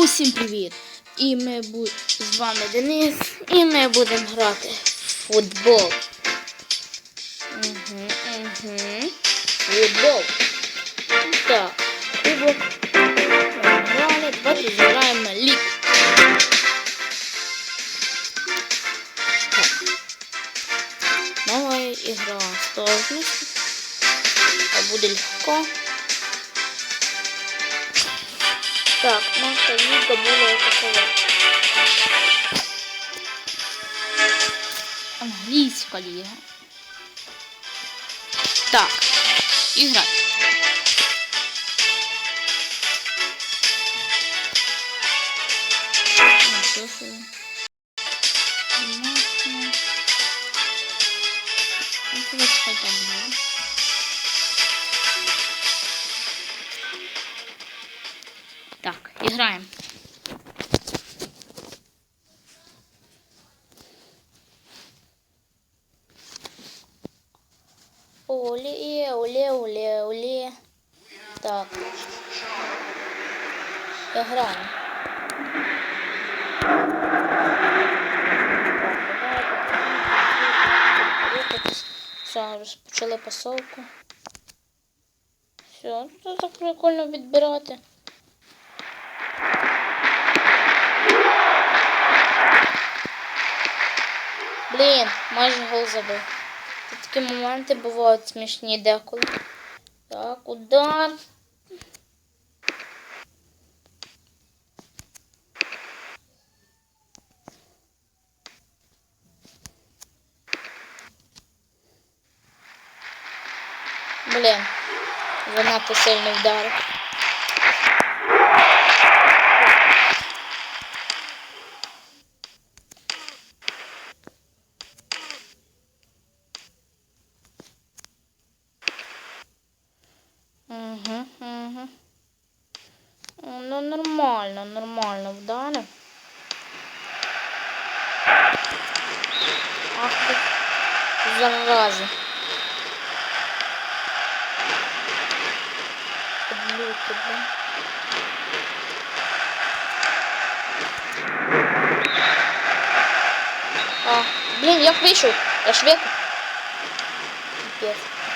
Усім привіт! І ми бу... з вами Денис, і ми будемо грати в футбол. Угу, угу. Футбол. Так. Ми Грали, давайте зіграємо ліг. Так. Нова ігра. Сложність. А буде легко. Так, наша ліга була такова. Англійська ліга. Так, іграти. Нічого собі. Домашня. Буде. Оле, оле, оле, оле. Так. Играем. Все, розпочали пасовку. Все, це так прикольно відбирати. Блін, майже гол забив. Такі моменти бувають смішні деколи. Так, удар. Блін, занадто сильний вдарив. Ну, нормально, нормально вдарив. Ах ти, зараза. Подлюки, блин. А, блін, як вийшов? Я ж.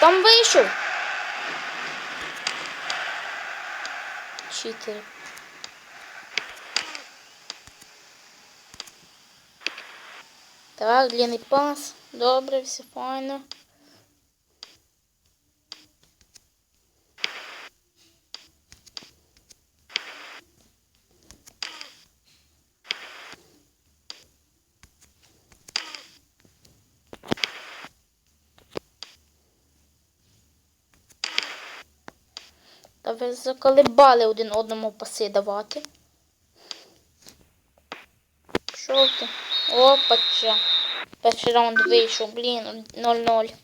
Там вийшов. Читери. Так, длинний пас. Добре, все файно. Та ви заколебали один одному паси давати. Пішов ти. Опача. Перший раунд вийшов, блін, 0-0.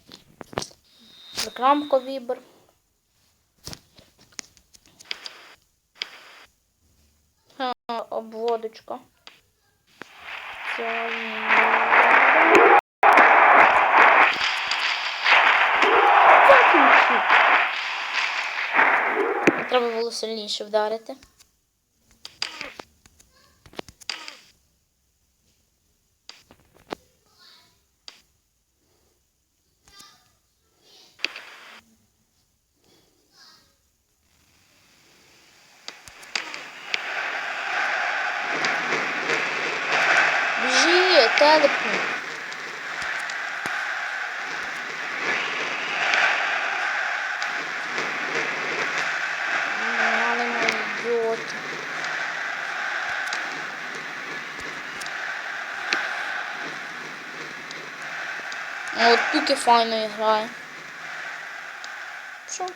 Заграмко вибор. А, обводочка. Це... Треба було сильніше вдарити. Біжи, телепну. Маленький идиот. А от Пюки файно грає. Що?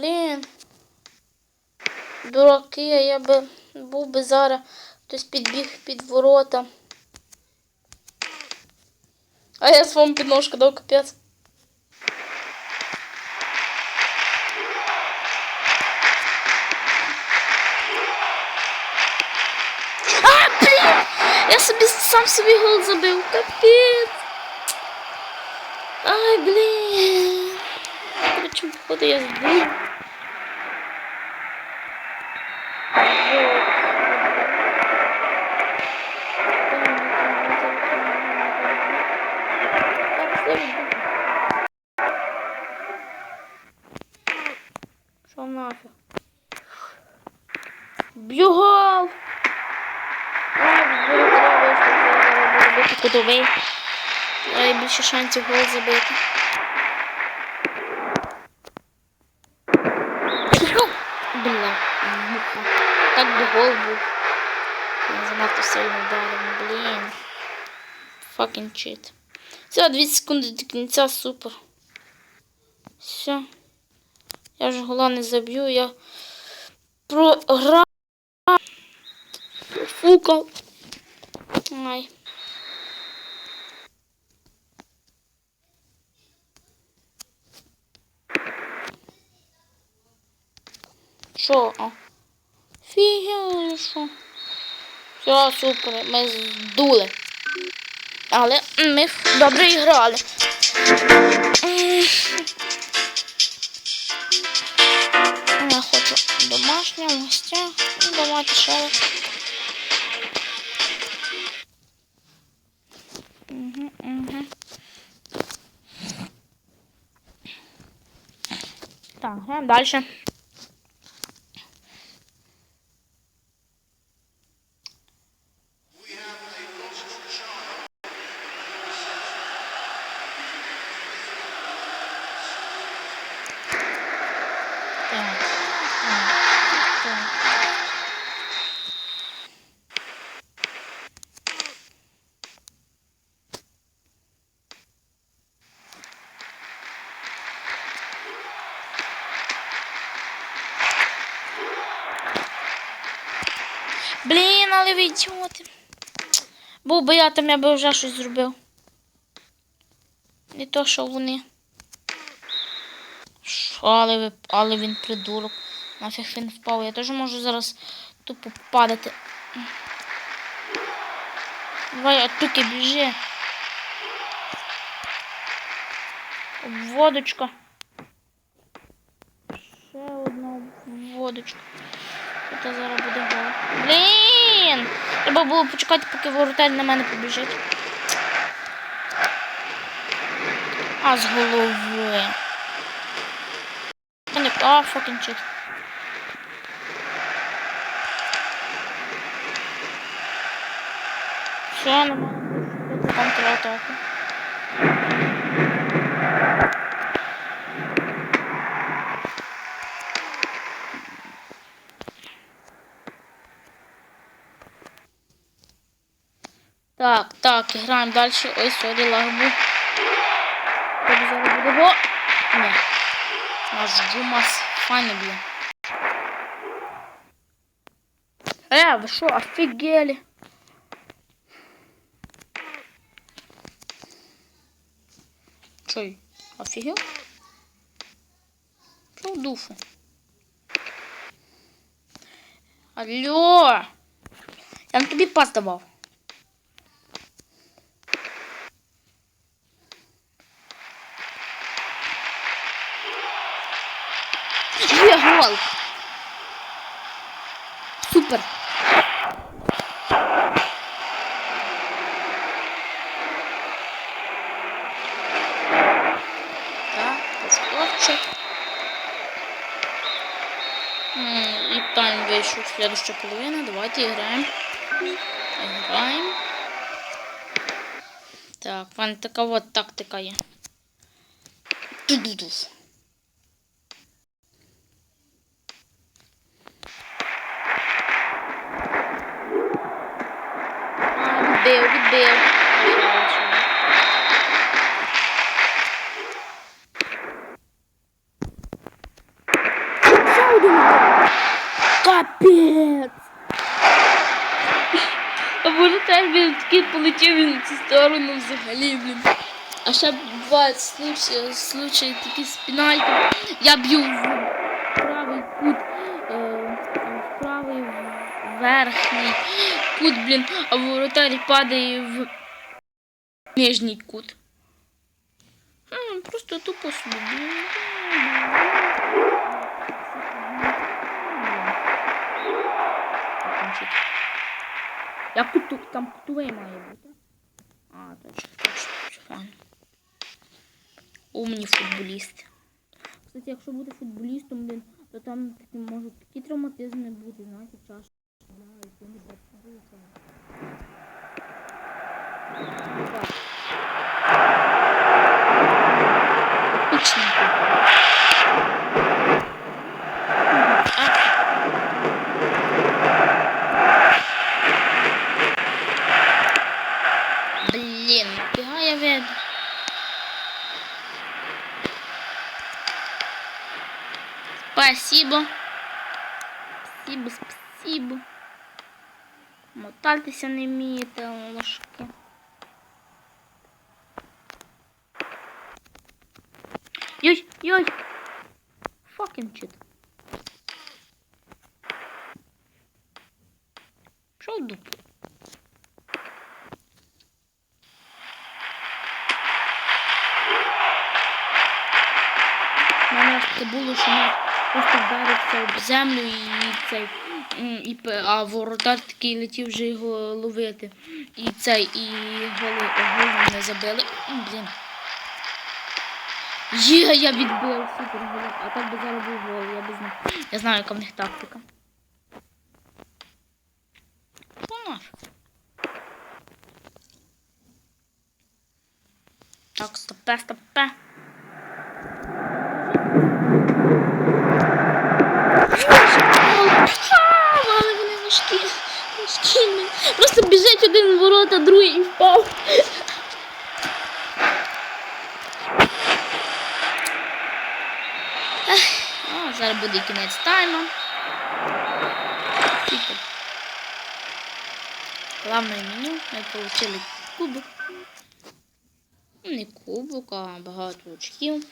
Блін. Дураки, а я би був би зараз хтось підбіг під ворота. А я своєму підножку дав капець. Я собі сам собі гол забив. Капець. Ай, блін. Короче, походу я збив. Що нафіг? Б'югав! Робити кутовий. Має більше шансів гол забити. Бля, муха. Так би гол був. Я занадто сильно вдарив, блін. Fucking cheat. Все, 2 секунди до кінця, супер. Все. Я вже гола не заб'ю, я програв. Фукав. Ай. Що? А? Що? Все, супер, ми здули. Але ми добре грали. Я хочу гостях. Ну, давайте ще. Так, граємо далі. Так, так, так. Блін, але ви ідіоти. Був би я там, я би вже щось зробив. Не то, що вони. Що, але, ви, але він придурок. Нафіг він впав. Я теж можу зараз тупо падати. Давай, отуки біжи. Водочка. Ще одна водочка. Це зараз буде гол. Блін! Треба було почекати, поки воротель на мене побіжить. А з голови. А, fucking shit. Все, буде контратаку. Так, так, граємо далі. Ой, сорі, lag був. Тобі зараз буде го. Ні. Наш Джумас файно б'є. Е, ви що, офігели? Чой, офігел? Що в дуфу? Алло! Я на тобі пас давав. Є гол! Супер! Так, поскочек. Тайм следующая половина. Давайте играем. Играем. Так, в мене така от тактика є. Ту-ду-ду. А, відбив, відбив. Ще один. Капець. А може теж він такий полетів він в взагалі, блін. А ще бувають случаї, случаї такі з пенальти. Я б'ю в правий кут, е, в правий верхній кут, блін, а воротар падає в нижній кут. Просто тупо собі. Як куту, там кутовий має бути. Точно. Умні футболісти. Кстати, якщо бути футболістом, блін, то там такі можуть такі травматизми бути, знаєте, чаще. Да, і вони так будуть. Так. Отличненько. А. Блін, нафіга я веду. Спасибо. Спасибо, спасибо. Мотатися не вмієте, ложки. Йой, йой. Fucking shit. Що в дупу? Мене було, що я просто вдарився об землю і цей. І, а воротар такий летів вже його ловити. І цей, і голи, голи не забили. Блін. Є, я відбив супер гол. А так би зараз був гол, я би знав. Я знаю, яка в них тактика. Так, стопе, стопе. Але вони важкі. Важкі. ми. Просто біжить один в ворота, другий впав. Зараз буде кінець тайма. Супер. Главное меню. Ми отримали кубок. Ну, не кубок, а багато очків.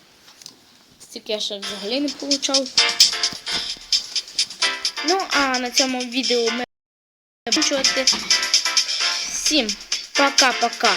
Стільки я ще взагалі не получав. Ну, а на цьому відео ми закінчувати. Всім пока-пока.